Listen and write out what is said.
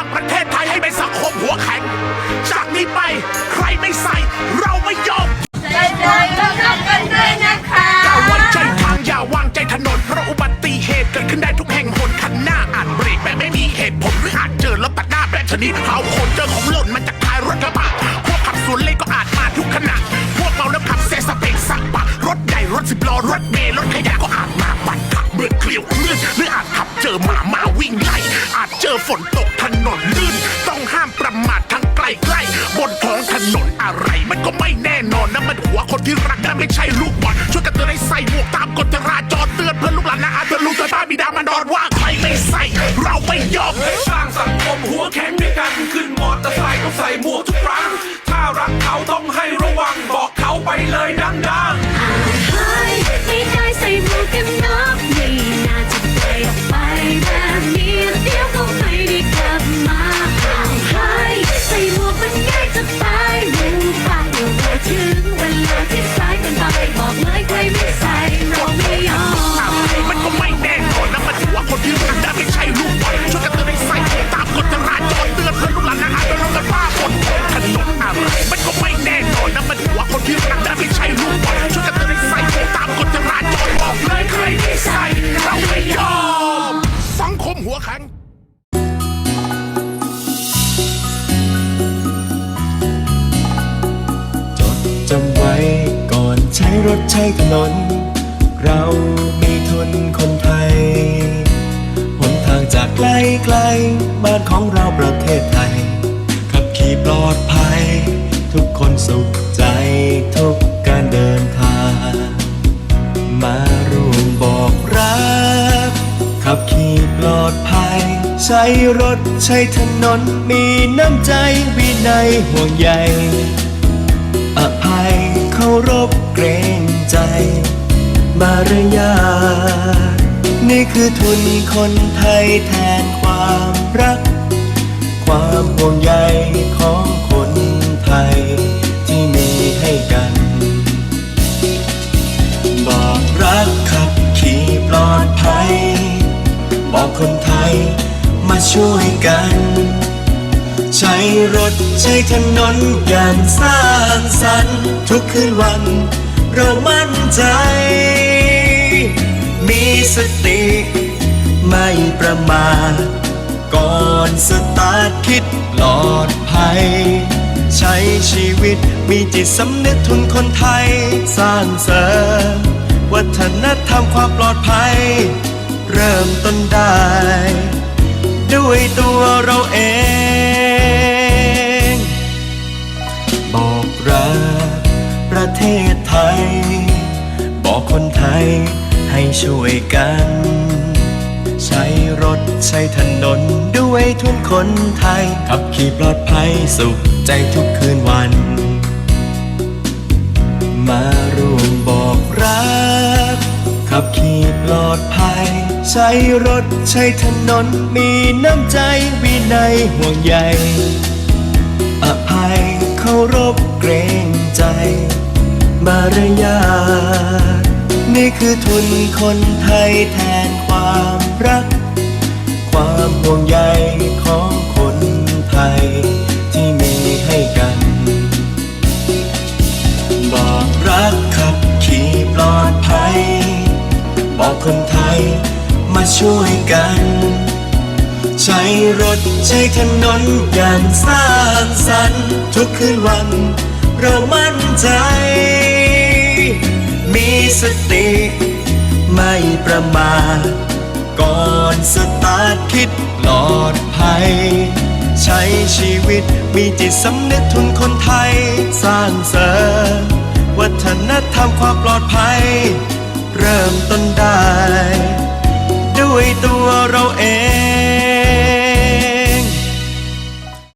างประเทศไทยให้เป็นสังคมหัวแข็ง จากนี้ไปใครไม่ใส่เราไม่ยอมใจใจรับรับกันด้วยนะคะอย่าไว้ใจทางอย่าวางใจถนนเพราะอุบัติเหตุเกิดขึ้นได้ทุกแห่งหนคันหน้าอาจเบรกแบบไม่มีเหตุผลหรืออาจเจอรถตัดหน้าแบบชนิดเอาคนเจอของ อฝนตกถนนลื่น ต้องห้ามประมาททั้งไกลใกล้บนท้องถนนอะไร มันก็ไม่แน่นอนนะมันหัวคนที่รักกันไม่ใช่ลูกบอลช่วยกันเตือนให้ใส่หมวกตามกฎจราจรเตือนเพื่อนลูกหลานนะอาจเตือนลูกเตือนป้าบิดามารดอนว่าใครไม่ใส่ เราไม่ยอมสร้างสังคมหัวแข็งด้วยกันขึ้นมอเตอร์ไซค์ต้องใส่หมวกทุกครั้งถ้ารักเขาต้องให้ระวังบอกเขาไปเลยดังๆ รถใช้ถนน เรามีทุนคนไทยหนทางจากไกลไกลบ้านของเราประเทศไทย ขับขี่ปลอดภัย ทุกคนสุขใจทุกการเดินทาง มาร่วมบอกรัก ขับขี่ปลอดภัย ใช้รถใช้ถนนมีน้ำใจวินัยห่วงใยอภัยเคารพเกรง มารยาทนี่คือทุนคนไทยแทนความรัก ความห่วงใยของคนไทยที่มีให้กัน บอกรักขับขี่ปลอดภัย บอกคนไทยมาช่วยกัน ใช้รถใช้ถนนอย่างสร้างสรรค์ทุกคืนวัน เรามั่นใจ มีสติ ไม่ประมาทก่อนสตาร์ทคิดปลอดภัย ใช้ชีวิตมีจิตสำนึกทุนคนไทย สร้างเสริม วัฒนธรรมความปลอดภัย เริ่มต้นได้ ด้วยตัวเราเอง ช่วยกัน ใช้รถใช้ถนนด้วยทุนคนไทย ขับขี่ปลอดภัยสุขใจทุกคืนวัน มาร่วมบอกรัก ขับขี่ปลอดภัย ใช้รถใช้ถนนมีน้ำใจวินัยห่วงใยอภัยเคารพเกรงใจ มารยาท นี่คือทุนคนไทยแทนความรัก ความห่วงใยของคนไทยที่มีให้กัน บอกรักขับขี่ปลอดภัย บอกคนไทยมาช่วยกัน ใช้รถใช้ถนนอย่างสร้างสรรค์ทุกคืนวัน เรามั่นใจ สติ ไม่ประมาทก่อนสตาร์ทคิดปลอดภัย ใช้ชีวิตมีจิตสำนึกทุนคนไทย สร้างเสริมวัฒนธรรม